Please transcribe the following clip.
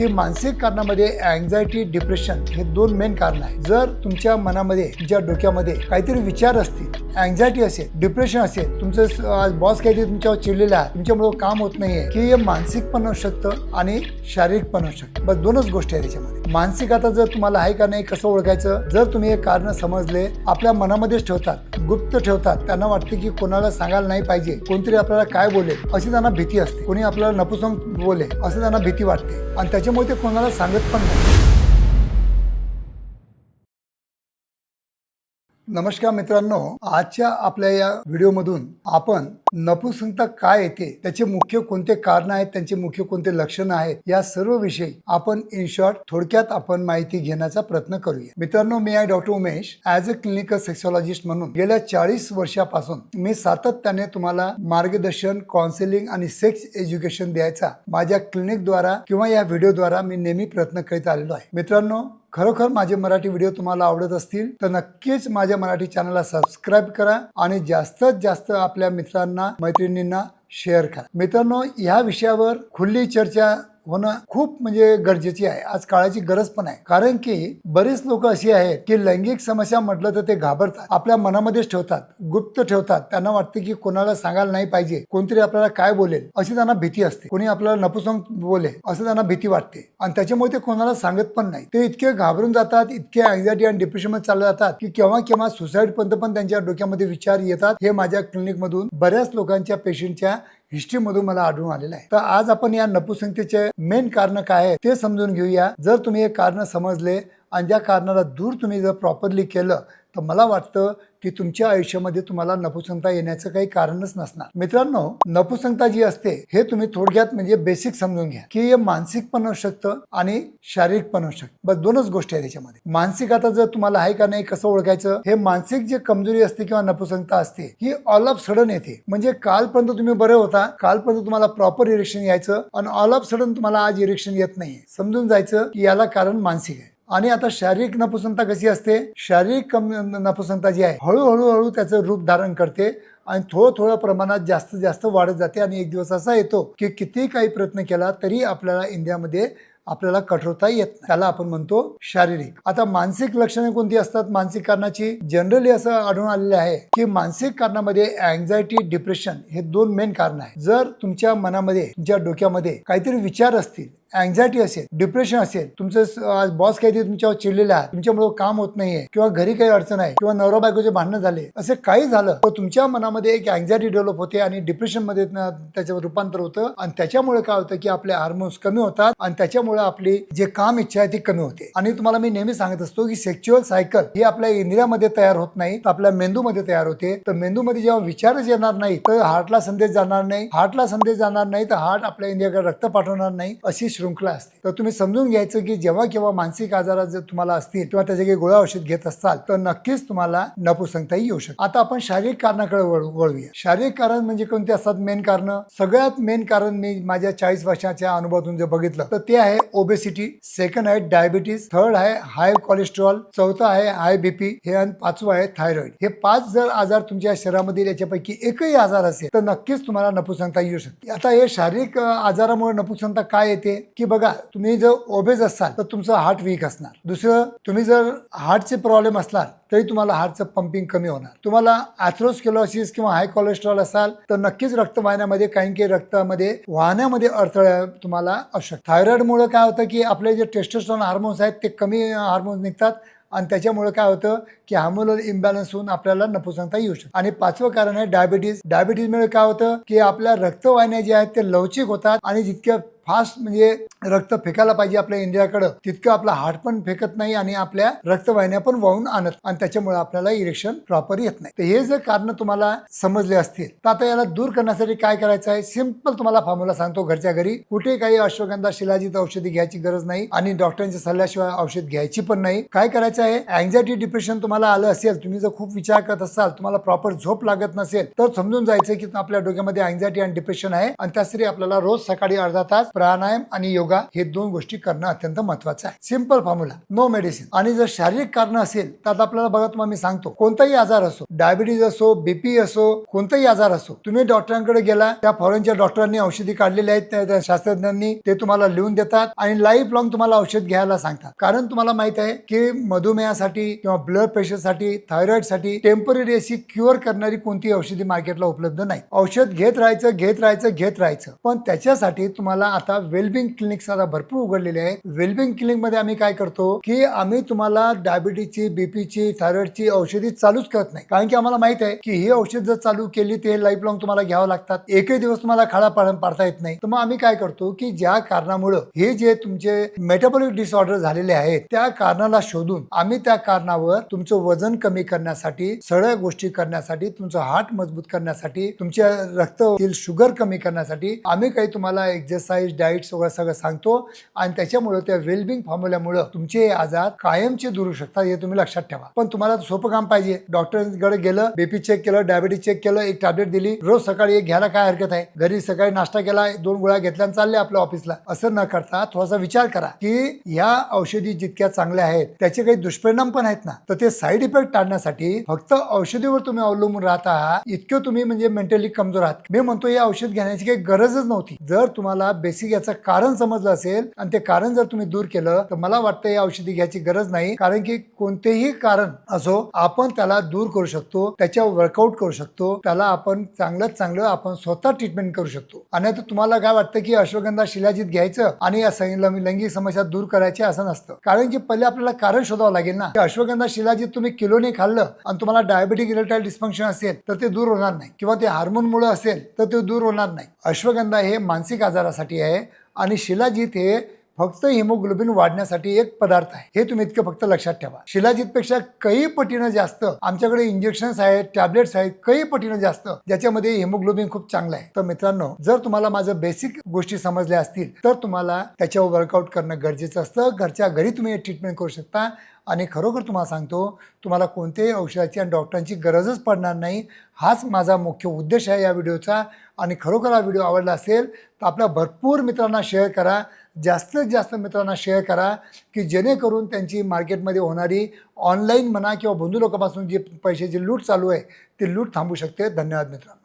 की मानसिक कारणामध्ये anxiety depression हे दोन मेन कारण आहे जर तुमच्या मनामध्ये तुमच्या डोक्यामध्ये काहीतरी विचार असतील अँझायटी असेल डिप्रेशन असेल तुमचं बॉस काहीतरी तुमच्यावर चिडलेला आहे तुमच्यामुळे काम होत नाहीये की हे मानसिक पण असू शकतं आणि शारीरिक पण असू शकतं. बस दोनच गोष्टी आहेत त्याच्यामध्ये. मानसिक आता जर तुम्हाला आहे का नाही कसं ओळखायचं? जर तुम्ही हे कारण समजले आपल्या मनामध्येच ठेवतात गुप्त ठेवतात त्यांना वाटते की कोणाला सांगायला नाही पाहिजे कोणतरी आपल्याला काय बोलेल अशी त्यांना भीती असते. कोणी आपल्याला नपुसंग बोले असं त्यांना भीती वाटते. आणि त्याच्यामुळे ते कोणाला सांगत पण नाही. नमस्कार मित्रांनो आजच्या आपल्या या व्हिडिओमधून आपण नपुसंगता काय येते त्याचे मुख्य कोणते कारण आहेत त्यांचे मुख्य कोणते लक्षणं आहेत या सर्व विषयी आपण इन शॉर्ट थोडक्यात आपण माहिती घेण्याचा प्रयत्न करूया. मित्रांनो मी आहे doctor Umesh as a clinical sexologist म्हणून गेल्या चाळीस वर्षापासून मी सातत्याने तुम्हाला मार्गदर्शन काउन्सिलिंग आणि सेक्स एज्युकेशन द्यायचा माझ्या क्लिनिकद्वारा किंवा या व्हिडिओद्वारा मी नेहमी प्रयत्न करीत आलेलो आहे. मित्रांनो खरोखर माझे मराठी व्हिडिओ तुम्हाला आवडत असतील तर नक्कीच माझ्या मराठी चॅनलला सबस्क्राईब करा आणि जास्तीत जास्त आपल्या मित्रांना मैत्रिणींना शेअर करा. मित्रांनो ह्या विषयावर खुली चर्चा होणं खूप म्हणजे गरजेची आहे. आज काळाची गरज पण आहे. कारण की बरेच लोक अशी आहेत की लैंगिक समस्या म्हटलं तर ते घाबरतात. आपल्या मनामध्येच ठेवतात. गुप्त ठेवतात. त्यांना वाटते की कोणाला सांगायला नाही पाहिजे. कोणतरी आपल्याला काय बोलेल? अशी त्यांना भीती असते. कोणी आपल्याला नपुसंग बोले असं त्यांना भीती वाटते. आणि त्याच्यामुळे ते कोणाला सांगत पण नाही. ते इतके घाबरून जातात इतके अँझायटी आणि डिप्रेशनमध्ये चालले जातात की केव्हा केव्हा सुसाईड पर्यंत पण त्यांच्या डोक्यामध्ये विचार येतात. हे माझ्या क्लिनिक मधून बऱ्याच लोकांच्या पेशंटच्या हिस्ट्रीमधून मला आढळून आलेलं आहे. तर आज आपण या नपुसंगतेचे मेन कारण काय आहे ते समजून घेऊया. जर तुम्ही हे कारण समजले आणि ज्या कारणाला दूर तुम्ही जर प्रॉपरली केलं तर मला वाटतं की तुमच्या आयुष्यामध्ये तुम्हाला नपुसंगता येण्याचं काही कारणच नसणार. मित्रांनो नपुसंगता जी असते हे तुम्ही थोडक्यात म्हणजे बेसिक समजून घ्या की हे मानसिक पण असू शकतं आणि शारीरिक पण असू शकतं. बस दोनच गोष्टी आहेत त्याच्यामध्ये मानसिक आता जर तुम्हाला आहे का नाही कसं ओळखायचं? हे मानसिक जे कमजोरी असते किंवा नपुसंगता असते ही ऑल ऑफ सडन येते. म्हणजे कालपर्यंत तुम्ही बरे होता कालपर्यंत तुम्हाला प्रॉपर इरेक्शन यायचं आणि ऑल ऑफ सडन तुम्हाला आज इरेक्शन येत नाही समजून जायचं की याला कारण मानसिक आहे. आणि आता शारीरिक नपुसंता कशी असते? शारीरिक कम नपुसंगता जी आहे हळूहळू हळू त्याचं रूप धारण करते आणि थोडं थोडं प्रमाणात जास्त जास्त वाढत जाते आणि एक दिवस असा येतो की किती काही प्रयत्न केला तरी आपल्याला इंडियामध्ये आपल्याला कठोरता येत त्याला आपण म्हणतो शारीरिक. आता मानसिक लक्षणे कोणती असतात? मानसिक कारणाची? जनरली असं आढळून आलेलं आहे की मानसिक कारणामध्ये अँझायटी डिप्रेशन हे दोन मेन कारण आहे जर तुमच्या मनामध्ये तुमच्या डोक्यामध्ये काहीतरी विचार असतील अँझायटी असेल डिप्रेशन असेल तुमचं बॉस काहीतरी तुमच्यावर चिडलेला आहे तुमच्यामुळे काम होत नाहीये किंवा घरी काही अडचण आहे किंवा नवरा बायकोचे भांडणं झाले असे काही झालं तर तुमच्या मनामध्ये एक अँझायटी डेव्हलप होते आणि डिप्रेशनमध्ये त्याच्यावर रूपांतर होतं. आणि त्याच्यामुळे काय होतं की आपले हार्मोन्स कमी होतात आणि त्याच्यामुळे आपली जे काम इच्छा आहे ती कमी होते. आणि तुम्हाला मी नेहमी सांगत असतो की सेक्च्युअल सायकल ही आपल्या इंद्रियामध्ये तयार होत नाही तर आपल्या मेंदूमध्ये तयार होते. तर मेंदूमध्ये जेव्हा विचारच येणार नाही तर हार्टला संदेश जाणार नाही. हार्टला संदेश जाणार नाही तर हार्ट आपल्या इंडियाकडे रक्त पाठवणार नाही अशी शृंखला असते. तर तुम्ही समजून घ्यायचं की जेव्हा केव्हा मानसिक आजारात जर तुम्हाला असतील किंवा त्याचे काही गोळ्या औषध घेत असाल तर नक्कीच तुम्हाला नपुसंगताही येऊ शकते. आता आपण शारीरिक कारणाकडे वळू- वळूया. शारीरिक कारण म्हणजे कोणते असतात मेन कारण? सगळ्यात मेन कारण मी माझ्या चाळीस वर्षाच्या अनुभवातून जर बघितलं तर ते आहे ओबेसिटी सेकंड आहे डायबिटीस थर्ड आहे हाय कोलेस्ट्रॉल चौथा आहे हाय बीपी हे आणि पाचवं आहे थायरॉइड हे पाच जर आजार तुमच्या शरीरामधील याच्यापैकी एकही आजार असेल तर नक्कीच तुम्हाला नपुसंगता येऊ शकते. आता हे शारीरिक आजारामुळे नपुसंगता काय येते? की बघा तुम्ही जर ओबेज असाल तर तुमचं हार्ट वीक असणार. दुसरं तुम्ही जर हार्टचे प्रॉब्लेम असणार तरी तुम्हाला हार्टचं पंपिंग कमी होणार. तुम्हाला ॲथ्रोस्केलॉसिस किंवा हाय कोलेस्ट्रॉल असाल तर नक्कीच रक्त वाहण्यामध्ये काही काही रक्तामध्ये वाहण्यामध्ये अडथळा तुम्हाला असू शकतो थायरॉइडमुळे काय होतं की आपले जे टेस्टोस्टॉन हार्मोन्स आहेत ते कमी हार्मोन्स निघतात. आणि त्याच्यामुळे काय होतं की हार्मोनल इम्बॅलन्स होऊन आपल्याला नपुसंगता येऊ शकते. आणि पाचवं कारण आहे डायबिटीज डायबिटीजमुळे काय होतं की आपल्या रक्तवाहिन्या जे आहेत ते लवचिक होतात. आणि जितक्या फास्ट म्हणजे रक्त फेकायला पाहिजे आपल्या इंडियाकडं तितकं आपला हार्ट पण फेकत नाही आणि आपल्या रक्तवाहिन्या पण वाहून आणत आणि त्याच्यामुळे आपल्याला इरेक्शन प्रॉपर येत नाही. तर हे जर कारण तुम्हाला समजले असतील तर आता याला दूर करण्यासाठी काय करायचं आहे? सिंपल तुम्हाला फॉर्म्युला सांगतो घरच्या घरी. कुठे काही अश्वगंधा शिलाजीत औषधी घ्यायची गरज नाही आणि डॉक्टरांच्या सल्ल्याशिवाय औषध घ्यायची पण नाही. काय करायचं आहे? अँझायटी डिप्रेशन तुम्हाला आलं असेल तुम्ही जर खूप विचार करत असाल तुम्हाला प्रॉपर झोप लागत नसेल तर समजून जायचं की आपल्या डोक्यामध्ये अँझायटी आणि डिप्रेशन आहे. आणि त्यासाठी आपल्याला रोज सकाळी अर्धा तास प्राणायाम आणि योगा हे दोन गोष्टी करणं अत्यंत महत्वाचं आहे. सिंपल फॉर्म्युला नो मेडिसिन आणि जर शारीरिक कारण असेल तर आता आपल्याला बघा तुम्हाला मी सांगतो. कोणताही आजार असो डायबिटीज असो बीपी असो कोणताही आजार असो तुम्ही डॉक्टरांकडे गेला त्या फॉरेनच्या डॉक्टरांनी औषधी काढलेली आहेत त्या- त्या शास्त्रज्ञांनी ते तुम्हाला लिहून देतात आणि लाईफ लॉंग तुम्हाला औषध घ्यायला सांगतात. कारण तुम्हाला माहीत आहे की मधुमेहासाठी किंवा ब्लड प्रेशरसाठी थायरॉइडसाठी टेंपररी अशी क्युअर करणारी कोणती औषधी मार्केटला उपलब्ध नाही. औषध घेत राहायचं घेत राहायचं घेत राहायचं. पण त्याच्यासाठी तुम्हाला आता वेलबिंग क्लिनिक्स आता भरपूर उघडलेले आहेत. वेलबिंग क्लिनिकमध्ये आम्ही काय करतो की आम्ही तुम्हाला डायबिटीजची बीपीची थायरॉइडची औषधी चालूच करत नाही. कारण की आम्हाला माहीत आहे की ही औषध जर चालू केली ते लाईफ लॉंग तुम्हाला घ्यावं लागतात. एकही दिवस तुम्हाला खाडा पाडता येत नाही. तर मग आम्ही काय करतो की ज्या कारणामुळं हे जे तुमचे मेटाबॉलिक डिसऑर्डर झालेले आहेत त्या कारणाला शोधून आम्ही त्या कारणावर तुमचं वजन कमी करण्यासाठी सगळ्या गोष्टी करण्यासाठी तुमचं हार्ट मजबूत करण्यासाठी तुमच्या रक्तातील शुगर कमी करण्यासाठी आम्ही काही तुम्हाला एक्सरसाइज डाईट सगळं सगळं सांगतो. आणि त्याच्यामुळे त्या वेलबिंग फॉर्म्युल्यामुळे तुमचे आजार कायमचे दूर होऊ शकतात हे तुम्ही लक्षात ठेवा. पण तुम्हाला सोपं काम पाहिजे. डॉक्टरांकडे गेलं बीपी चेक केलं डायबिटीज चेक केलं एक टॅब्लेट दिली. रोज सकाळी एक घ्यायला काय हरकत आहे? घरी सकाळी नाश्ता केला दोन गोळ्या घेतल्या चालले आपल्या ऑफिसला असं न करता थोडासा विचार करा की ह्या औषधी जितक्या चांगल्या आहेत त्याचे काही दुष्परिणाम पण आहेत ना? तर ते साईड इफेक्ट टाळण्यासाठी फक्त औषधीवर तुम्ही अवलंबून राहत आहात इतकं तुम्ही म्हणजे मेंटली कमजोर आहात. मी म्हणतो हे औषध घेण्याची काही गरजच नव्हती. जर तुम्हाला बेसिक याचं कारण समजलं असेल आणि ते कारण जर तुम्ही दूर केलं तर मला वाटतं हे औषधी घ्यायची गरज नाही. कारण की कोणतेही कारण असो आपण त्याला दूर करू शकतो त्याच्यावर वर्कआउट करू शकतो त्याला आपण चांगलं चांगलं आपण स्वतः ट्रीटमेंट करू शकतो. आणि तर तुम्हाला काय वाटतं की अश्वगंधा शिलाजीत घ्यायचं आणि या लैंगिक समस्या दूर करायची असं नसतं. कारण की पहिले आपल्याला कारण शोधावं लागेल ना. अश्वगंधा शिलाजीत तुम्ही किलोने खाल्लं आणि तुम्हाला डायबेटिक इरेटाईल डिस्फंक्शन असेल तर ते दूर होणार नाही. किंवा ते हार्मोनमुळे असेल तर ते दूर होणार नाही. अश्वगंधा हे मानसिक आजारासाठी आहे. आणि शिलाजीत हे फक्त हिमोग्लोबिन वाढण्यासाठी एक पदार्थ आहे. हे तुम्ही इतकं फक्त लक्षात ठेवा. शिलाजीतपेक्षा काही पटीनं जास्त आमच्याकडे इंजेक्शन्स आहेत टॅबलेट्स आहेत काही पटीनं जास्त ज्याच्यामध्ये हिमोग्लोबिन खूप चांगलं आहे. तर मित्रांनो जर तुम्हाला माझं बेसिक गोष्टी समजल्या असतील तर तुम्हाला त्याच्यावर वर्कआउट करणं गरजेचं असतं. घरच्या घरी तुम्ही ट्रीटमेंट करू शकता. आणि खरोखर तुम्हाला सांगतो तुम्हाला कोणत्याही औषधाची आणि डॉक्टरांची गरजच पडणार नाही. हाच माझा मुख्य उद्देश आहे या व्हिडिओचा. आणि खरोखर हा व्हिडिओ आवडला असेल तर आपल्या भरपूर मित्रांना शेअर करा. जास्तीत जास्त मित्रांना शेअर करा की जेणेकरून त्यांची मार्केटमध्ये होणारी ऑनलाईन म्हणा किंवा बंधू लोकांपासून जी पैशाची लूट चालू आहे ती लूट थांबू शकते. धन्यवाद मित्रांनो.